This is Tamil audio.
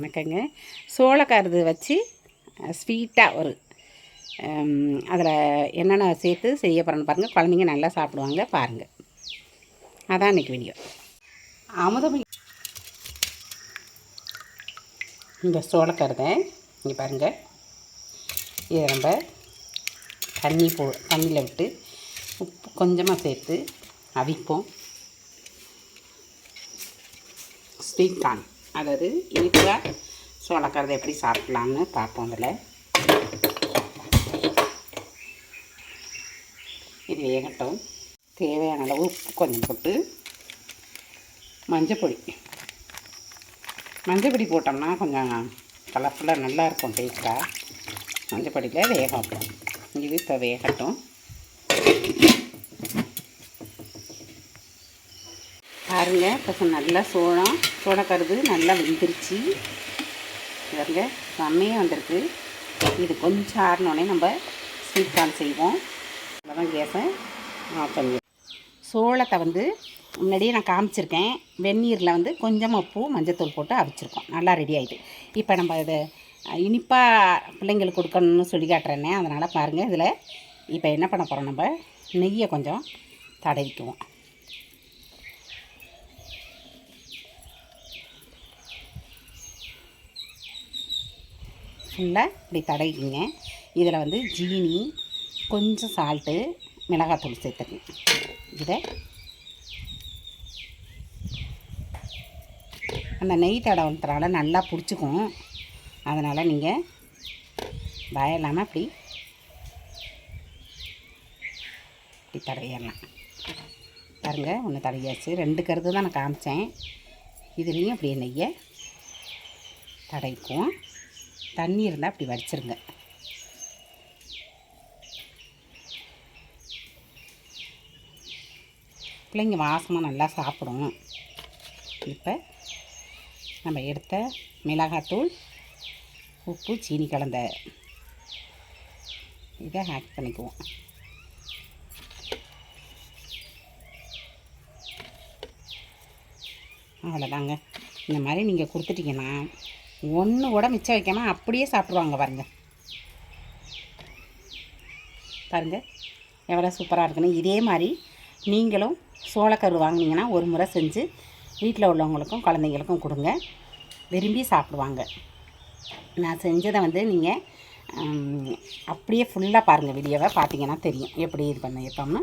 வணக்கங்க. சோளக்கருது வச்சு ஸ்வீட்டாக ஒரு அதில் என்னென்ன சேர்த்து செய்ய போகிறேன்னு பாருங்கள் குழந்தைங்க நல்லா சாப்பிடுவாங்க. பாருங்கள் அதான் இன்றைக்கி வீடியோ அமுதம். இந்த சோளக்கருதை இங்கே பாருங்கள் இதை நம்ம தண்ணி போ தண்ணியில் விட்டு உப்பு கொஞ்சமாக சேர்த்து அவிப்போம். ஸ்வீட் கார்ன் அதாவது இனிப்பாக சோளக்கறதை எப்படி சாப்பிட்லான்னு பார்ப்போம் அதில். இது வேகட்டும். தேவையான அளவு உப்பு கொஞ்சம் போட்டு மஞ்சப்பொடி. மஞ்சப்பொடி போட்டோம்னா கொஞ்சம் கலர்ஃபுல்லாக நல்லாயிருக்கும் டேஸ்ட்டாக மஞ்சப்பொடியில் வேகம். வைப்போம் இது இப்போ வேகட்டும். பாருங்க. இப்போ நல்லா சோளம் சோளக்கருது நல்லா வெந்துருச்சு. பாருங்க செம்மையாக வந்திருக்கு. இது கொஞ்சம் ஆறினோடனே நம்ம ஸ்வீட் கார்ன் செய்வோம். அதான் கேஸை ஆஃப் பண்ணிடுவோம் சோளத்தை வந்து முன்னாடியே நான் காமிச்சிருக்கேன். வெந்நீரில் வந்து கொஞ்சமாக உப்பு மஞ்சத்தூள் போட்டு அவிச்சிருக்கோம். நல்லா ரெடி ஆகிட்டு இப்போ நம்ம இது இனிப்பாக பிள்ளைங்களுக்கு கொடுக்கணும்னு சொல்லி காட்டுறேன்னே. அதனால் பாருங்கள் இதில் இப்போ என்ன பண்ண போகிறோம் நம்ம? நெய்யை கொஞ்சம் தடவிக்குவோம். ஃபுல்லாக இப்படி தடவிக்கிங்க. இதில் வந்து ஜீனி கொஞ்சம் சால்ட்டு மிளகாத்தூள் சேர்த்துக்கங்க இதை அந்த நெய் தடவுறதுனால நல்லா பிடிச்சிக்கும். அதனால் நீங்கள் பயம் இல்லாமல் அப்படி இப்படி தடவிடலாம். பாருங்கள் ஒன்று தடவியாச்சு. ரெண்டு கருது தான் நான் காமித்தேன் இதுலேயும் அப்படியே நெய்யை தடவிக்குவோம். தண்ணி இருந்தால் அப்படி வடிச்சிருங்க. பிள்ளைங்க வாசமாக நல்லா சாப்பிடும். இப்போ நம்ம எடுத்த மிளகாத்தூள் உப்பு சீனி கலந்த இதை ஆட் பண்ணிக்குவோம். அவ்வளோதாங்க இந்த மாதிரி நீங்கள் கொடுத்துட்டிங்கன்னா ஒன்று கூட மிச்சம் வைக்காமல் அப்படியே சாப்பிடுவாங்க பாருங்கள் பாருங்கள் எவ்வளோ சூப்பராக இருக்குன்னு. இதே மாதிரி நீங்களும் சோளக்கரு வாங்கினீங்கன்னா ஒரு முறை செஞ்சு வீட்டில் உள்ளவங்களுக்கும் குழந்தைங்களுக்கும் கொடுங்க. விரும்பி சாப்பிடுவாங்க. நான் செஞ்சதை வந்து நீங்கள் அப்படியே ஃபுல்லாக பாருங்கள் வீடியோவை பார்த்தீங்கன்னா தெரியும். எப்படி இது பண்ண எப்போம்னா